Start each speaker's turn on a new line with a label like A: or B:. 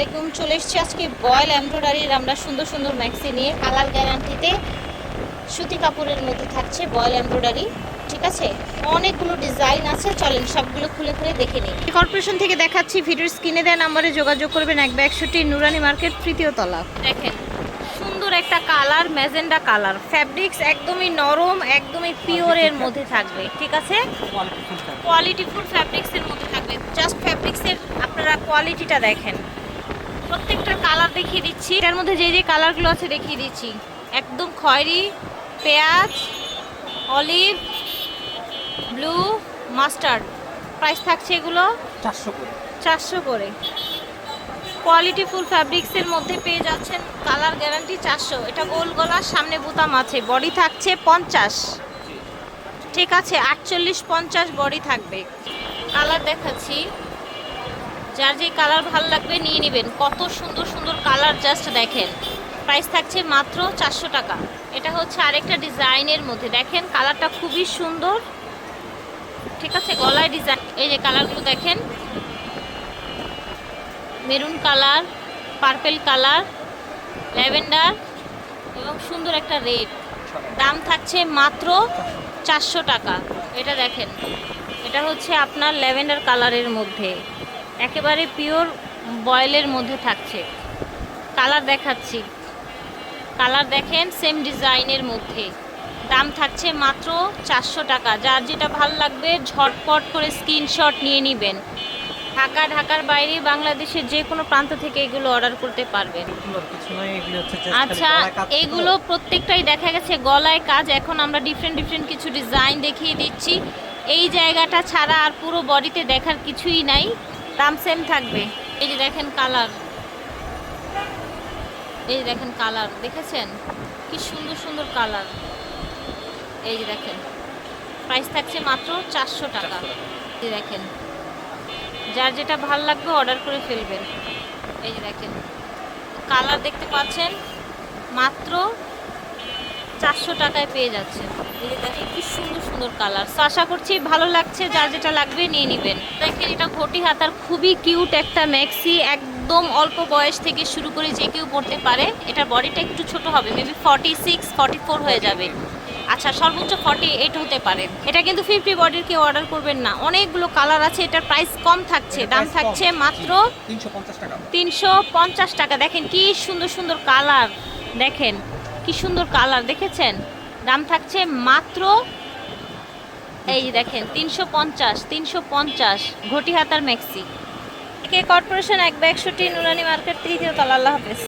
A: আলাইকুম, চলে এসেছি আজকে বয়েল এমব্রয়ডারির আমরা সুন্দর সুন্দর ম্যাক্সি নিয়ে। কালার গ্যারান্টিতে সুতি কাপড়ের মধ্যে থাকছে বয়েল এমব্রয়ডারি ঠিক আছে? অনেকগুলো ডিজাইন আছে, চলেন সবগুলো খুলে খুলে দেখে নিই। কর্পোরেশন থেকে দেখাচ্ছি, ভিডিওর স্ক্রিনে দেওয়া নাম্বারে যোগাযোগ করবেন এক একষট্টি নুরানি মার্কেট, তৃতীয় তলা। দেখেন, সুন্দর একটা কালার, ম্যাজেন্ডা কালার। ফ্যাব্রিক্স একদমই নরম, একদমই পিওরের মধ্যে থাকবে, ঠিক আছে? কোয়ালিটি ফুল ফ্যাব্রিক্সের মধ্যে থাকবে। জাস্ট ফ্যাব্রিক্সের আপনারা কোয়ালিটিটা দেখেন। প্রত্যেকটার কালার দেখিয়ে দিচ্ছি। এটার মধ্যে যে যে কালারগুলো আছে দেখিয়ে দিচ্ছি। একদম খয়েরি পেঁয়াজ অলিভ ব্লু মাস্টার্ড প্রাইস থাকছে এগুলো
B: চারশো করে।
A: চারশো করে। কোয়ালিটি ফুল ফ্যাব্রিক্সের মধ্যে পেয়ে যাচ্ছেন কালার গ্যারান্টি চারশো। এটা গোল গলার সামনে বুতাম আছে। বডি থাকছে পঞ্চাশ। ঠিক আছে আটচল্লিশ পঞ্চাশ বডি থাকবে। কালার দেখাচ্ছি। যার যে কালার ভালো লাগবে নিয়ে নেবেন। কত সুন্দর সুন্দর কালার জাস্ট দেখেন। প্রাইস থাকছে মাত্র চারশো টাকা। এটা হচ্ছে আরেকটা ডিজাইনের মধ্যে। দেখেন, কালারটা খুবই সুন্দর। ঠিক আছে, গলায় ডিজাইন এই যে কালারগুলো দেখেন। Maroon colour, purple colour, lavender এবং সুন্দর একটা রেড। দাম থাকছে মাত্র চারশো টাকা। এটা দেখেন, এটা হচ্ছে আপনার ল্যাভেন্ডার কালারের মধ্যে। একেবারে পিওর বয়েলের মধ্যে থাকছে। কালার দেখাচ্ছি। কালার দেখেন সেম ডিজাইনের মধ্যে। দাম থাকছে মাত্র চারশো টাকা। যার যেটা ভালো লাগবে ঝটপট করে স্ক্রিনশট নিয়ে নেবেন। ঢাকা ঢাকার বাইরে বাংলাদেশের যে কোনো প্রান্ত থেকে এগুলো অর্ডার করতে পারবেন। আচ্ছা এগুলো প্রত্যেকটাই দেখা গেছে গলায় কাজ। এখন আমরা ডিফারেন্ট ডিফারেন্ট কিছু ডিজাইন দেখিয়ে দিচ্ছি। এই জায়গাটা ছাড়া আর পুরো বডিতে দেখার কিছুই নাই। দাম সেম থাকবে। এই যে দেখেন কালার এই যে দেখেন কালার দেখেছেন? কি সুন্দর সুন্দর কালার এই যে দেখেন। প্রাইস থাকছে মাত্র চারশো টাকা। এই দেখেন। যার যেটা ভালো লাগবে অর্ডার করে ফেলবেন। এই যে দেখেন। কালার দেখতে পাচ্ছেন মাত্র চারশো টাকায় পেয়ে যাচ্ছে এই যে দেখেন কি কালার। তো আশা করছি ভালো লাগছে যার যেটা লাগবে নিয়ে নেবেন। দেখেন এটা ঘটি হাতার খুবই কিউট একটা ম্যাক্সি একদম অল্প বয়স থেকে শুরু করে যে কেউ পড়তে পারে এটার বডিটা একটু ছোট হবে maybe forty six forty four হয়ে যাবে। আচ্ছা সর্বোচ্চ ফর্টি এইট হতে পারে। এটা কিন্তু ফিফটি বডির কেউ অর্ডার করবেন না। অনেকগুলো কালার আছে এটার প্রাইস কম থাকছে দাম থাকছে মাত্র
B: তিনশো পঞ্চাশ টাকা।
A: দেখেন কি সুন্দর সুন্দর কালার। দেখেন কি সুন্দর কালার দেখেছেন? দাম থাকছে মাত্র এই দেখেন, তিনশো পঞ্চাশ তিনশো পঞ্চাশ ঘটি হাতার ম্যাক্সি কর্পোরেশন এক বা একষট্টি নুরানি মার্কেট তৃতীয় তলা আল্লাহ হাফেজ।